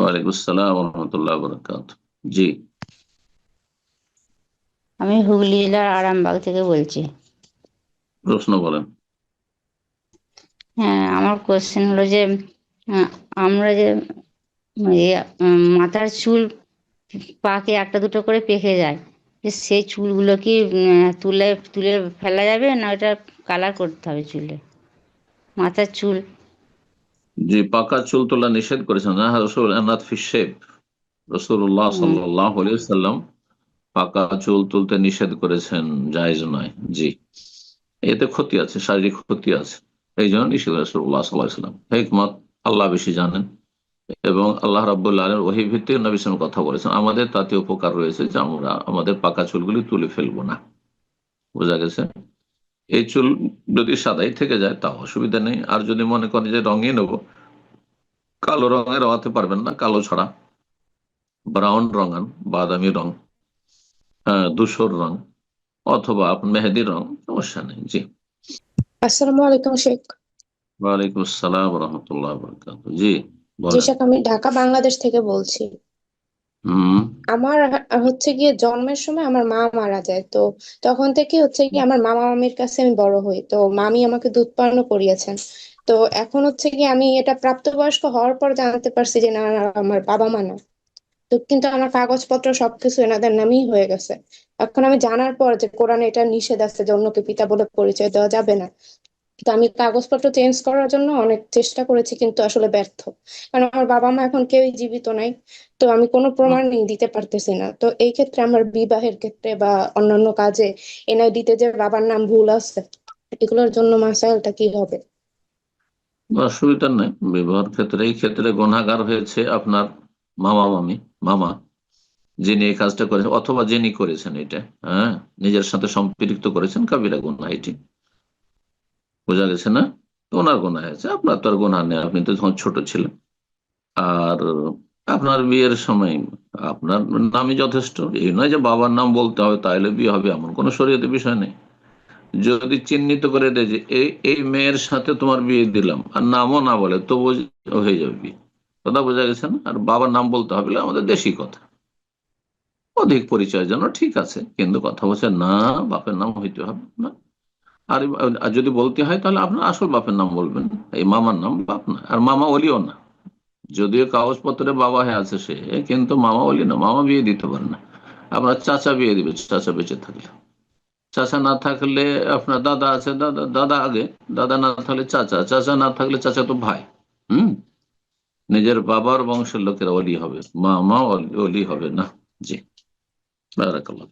ওয়ালাইকুম আসসালাম রহমতুল্লাহ বরকাত জি। আমি হুগলি জেলার আরামবাগ থেকে বলছি। প্রশ্ন বলেন। হ্যাঁ আমার কোশ্চেন হলো যে আমরা যে ইয়ে, মাথার চুল পাকে একটা দুটো করে পেকে যায় যে সেই চুলগুলো কি তুলে তুলে ফেলা যাবে না ওটা কালার করতে হবে চুলে? মাথার চুল জি পাকা চুল তোলা নিষেধ করেছেন না ফিসেব রসুল্লাহ সাল্লাহ সাল্লাম পাকা চুল তুলতে নিষেধ করেছেন জায়েজ নয়। জি। এতে ক্ষতি আছে শারীরিক ক্ষতি আছে। এই জন্য নিষেধ রসুল্লাহ হেকমত আল্লাহ বেশি জানেন। এবং আল্লাহ রাবুল্লাহ আলম ওহি ভিত্তিক নবী কথা বলেছেন আমাদের তাতে উপকার রয়েছে যে আমরা আমাদের পাকা চুলগুলি তুলে ফেলব না। বোঝা গেছে? এই চুল যদি সাদাই থেকে যায় তাও অসুবিধা নেই। আর যদি মনে করেন যে রঙিয়ে নেব কালো রঙে রঙাতে পারবেন না কালো ছাড়া। ব্রাউন রঙান বাদামি রং আহ, ধূসর রং অথবা আপনার মেহেদি রং সমস্যা নেই জি। আসসালামু আলাইকুম শেখ। ওয়ালাইকুম আসসালাম রহমতুল্লাহ বরকাত জি জি শেখ আমি ঢাকা বাংলাদেশ থেকে বলছি। আমার হচ্ছে গিয়ে জন্মের সময় আমার মা মারা যায় তো তখন থেকে হচ্ছে কি আমার মামা মামির কাছে আমি বড় হই তো মামি আমাকে দুধ পানও করিয়েছেন। তো এখন হচ্ছে কি আমি এটা প্রাপ্তবয়স্ক হওয়ার পর জানতে পারছি যে না, আমার বাবা মা না। তো কিন্তু আমার কাগজপত্র সবকিছু এনাদের নামই হয়ে গেছে। এখন আমি জানার পর যে কোরআনে এটা নিষেধ আছে যে অন্যকে পিতা বলে পরিচয় দেওয়া যাবে না তো আমি কাগজপত্র চেঞ্জ করার জন্য অনেক চেষ্টা করেছি কিন্তু আসলে ব্যর্থ। কারণ আমার বাবা মা এখন কেউই জীবিত নাই তো আমি কোনো প্রমাণই দিতে পারতেছি না। তো এই ক্ষেত্রে আমার বিবাহের ক্ষেত্রে বা অন্যান্য কাজে এনআইডিতে যে বাবার নাম ভুল আছে এগুলোর জন্য মাসাইলটা কি হবে? অসুবিধা নেই। বিবাহের ক্ষেত্রে এই ক্ষেত্রে গুণাগার হয়েছে আপনার মামা মামি মামা যিনি এই কাজটা করেছেন অথবা যিনি করেছেন এটা হ্যাঁ? নিজের সাথে সম্পৃক্ত করেছেন কাবিরা গুণা এটি বোঝা গেছে না? তো ওনার গোনা হয়েছে। আপনার তো আর গোনা নেই। আপনি তো তখন ছোট ছিলেন। আর আপনার বিয়ের সময় আপনার নামই যথেষ্ট। এই নয় যে বাবার নাম বলতে হবে তাহলে বিয়ে হবে, এমন কোনো শরীয়তে বিষয় নেই। যদি চিহ্নিত করে দেয় যে এই এই মেয়ের সাথে তোমার বিয়ে দিলাম, আর নামও না বলে তবু হয়ে যাবে বিয়ে। কথা বোঝা গেছে না? আর বাবার নাম বলতে হবে আমাদের দেশি কথা। অধিক পরিচয় যেন ঠিক আছে। কিন্তু কথা বলছে, না, বাপের নাম হইতে হবে না। আর যদি বলতে হয়, তাহলে আপনার আসল বাপের নাম বলবেন। এই মামার নাম বাপ না, আর মামা অলিও না। যদিও কাগজপত্রে বাবা হয়ে আছে সে, কিন্তু মামা অলি না, মামা বিয়ে দিতে পারে না। আপনার চাচা বিয়ে দিবে, চাচা বেঁচে থাকলে। চাচা না থাকলে আপনার দাদা আছে, দাদা দাদা আগে, দাদা না থাকলে চাচা চাচা না থাকলে চাচা তো ভাই। হুম? নিজের বাবার বংশের লোকেরা অলি হবে, মামা অলি হবে না। জি, বারাকাল্লাহ